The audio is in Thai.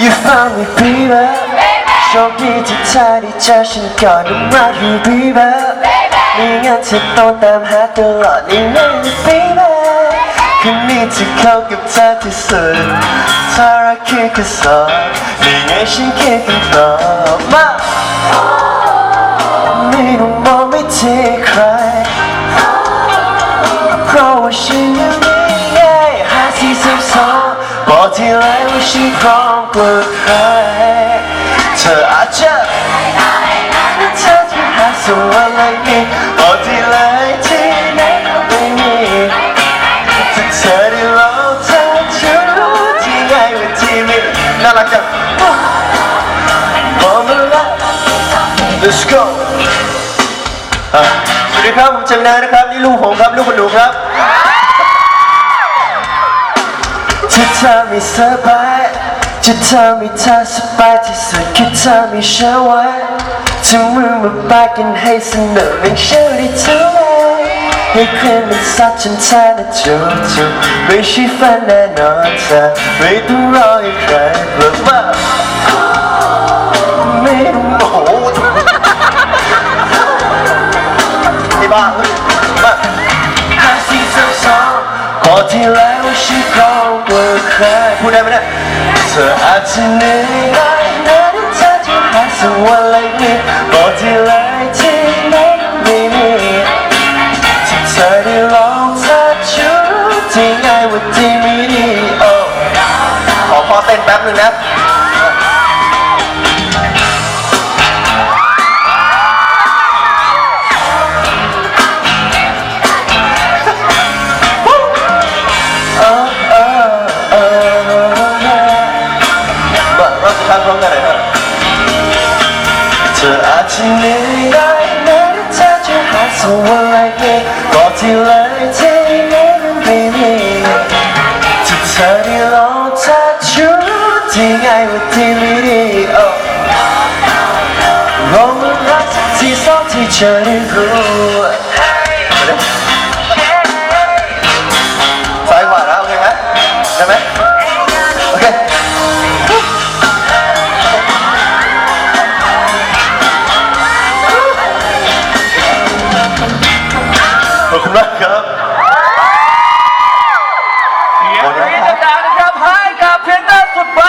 You found me baby โชคดีที่เธอได้เจอฉันก่อนต้องรัก you baby ไม่งั้นเธอต้องตามหาตลอดนี่ไม่ได้ baby คืนนี้จะ ทีไรว่าฉันพร้อมกว่าใครเธออาจจะเธอจะหาส่วนอะไรอีกบอกที่ไรที่ไหนก็ไม่มีถ้าเธอได้ลองเธอจะรู้ที่ไงว่าที่มีน่ารักจังบอกมาละ Let's go อะสวัสดีครับผมเจมินานะครับ นี่ลูกผมครับ ลูกคุณหนูครับ จะทำให้สบายจะทำให้เธอสบายที่สุดคือเธอมีฉันไว้จะมือมาปากันให้สนุกเป็นเชื่อได้เท่าไรให้เคลื่อนมันซัดจนเธอน่ะจุกจุกไม่ใช่ฝันแน่นอนเธอไม่ต้องรอให้ใครกลับมาไม่ต้องโอ้โหไอ้บ้ามาห้าสี่สามสองพอที่แล้วฉันก็ เคใครพูดได้ไหมเนี่ยเธออาจจะเหนื่อยได้นะที่เธอจะหาสักวันอะไรนี้บอกที่ไรที่ไม่มีที่เธอได้ลองทักชูที่ไงว่าที่ไม่ดีโอ้ขอพอเต้นแป๊บหนึ่งนะ เราจะทำพร้อมกันเลยครับเธออาจจะเหนื่อยได้นะถ้เธอจะหาสักวันอะไรนี้บอกที่เลยที่ไมันไม่มีที่เธอได้ลองทัชชูที่ไงว่าที่ไม่ดีโอ้ลองรักที่สองที่เธอได้รู้